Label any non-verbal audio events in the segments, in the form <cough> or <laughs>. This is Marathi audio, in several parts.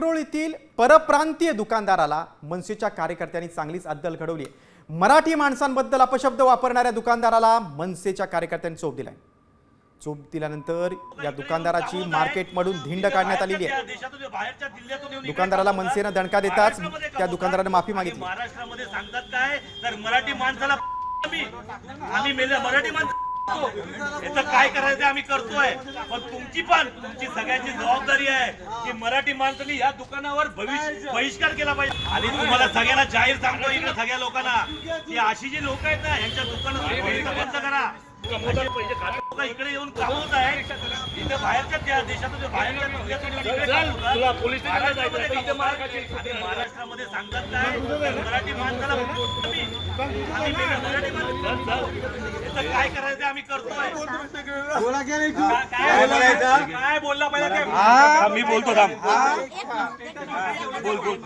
विक्रोळीतील परप्रांतीय दुकानदाराला मनसेच्या कार्यकर्त्यांनी चांगलीच अद्दल घडवली आहे. मराठी माणसांबद्दल अपशब्द वापरणाऱ्या दुकानदाराला मनसेच्या कार्यकर्त्यांनी चोप दिलाय. चोप दिल्यानंतर या दुकानदाराची मार्केटमधून धिंड काढण्यात आलेली आहे. दुकानदाराला मनसेनं दणका देताच त्या दुकानदाराने माफी मागितली. महाराष्ट्रामध्ये सांगतात काय? तर मराठी माणसाला आम्ही मराठी माणसं याचं काय करायचं आम्ही करतोय. पण तुमची पण तुमची सगळ्यांची जबाबदारी आहे की मराठी माणसांनी या दुकानावर भविष्य बहिष्कार केला पाहिजे. आणि तुम्हाला सगळ्यांना जाहीर सांगतो इकडे सगळ्या लोकांना की अशी जी लोक आहेत ना यांच्या दुकानात बंद इकडे येऊन कामवत आहे इथे बाहेरच्या त्या देशातून बाहेरच्या महाराष्ट्रामध्ये सांगतात काय मराठी माणसाला काय करायचं आम्ही करतोय काय बोलला पाहिजे मी बोलतो थांब बोल बोल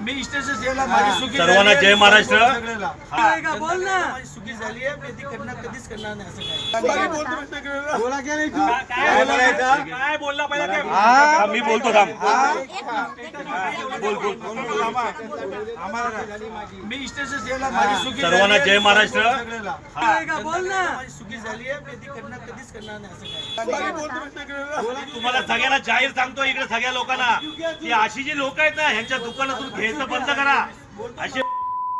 मी स्टेशन सर्वांना जय महाराष्ट्र बोल ना. झाली आहे मी ती करणार कधीच करणार नाही असं काय बोला की नाही तू? काय बोलायचं काय बोलला ते मी बोलतो थांब बोल बोल मी सेवेला माझी सर्वांना. जय महाराष्ट्र बोल ना माझी चुकी झाली आहे मी ती करणार कधीच करणार नाही असं काय तुम्हाला सगळ्यांना जाहीर सांगतो इकडे सगळ्या लोकांना की अशी जी लोक आहेत ना ह्यांच्या दुकानातून घ्यायचं बंद करा असे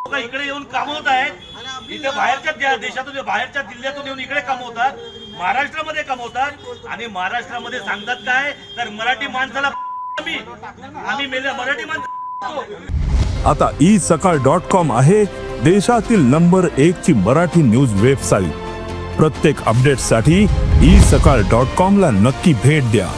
लोक इकडे येऊन कामवत आहेत. इथे बाहेरच्या देशातून बाहेरच्या जिल्ह्यातून येऊन इकडे कामवतात महाराष्ट्रामध्ये कमवतात. आणि महाराष्ट्रामध्ये सांगतात काय? तर मराठी माणसाला <laughs> आम्ही. मराठी माणसं <laughs> आता ई सकाळ डॉट कॉम आहे देशातील नंबर एक ची मराठी न्यूज वेबसाईट प्रत्येक अपडेटसाठी ई सकाळ डॉट कॉम ला नक्की भेट द्या.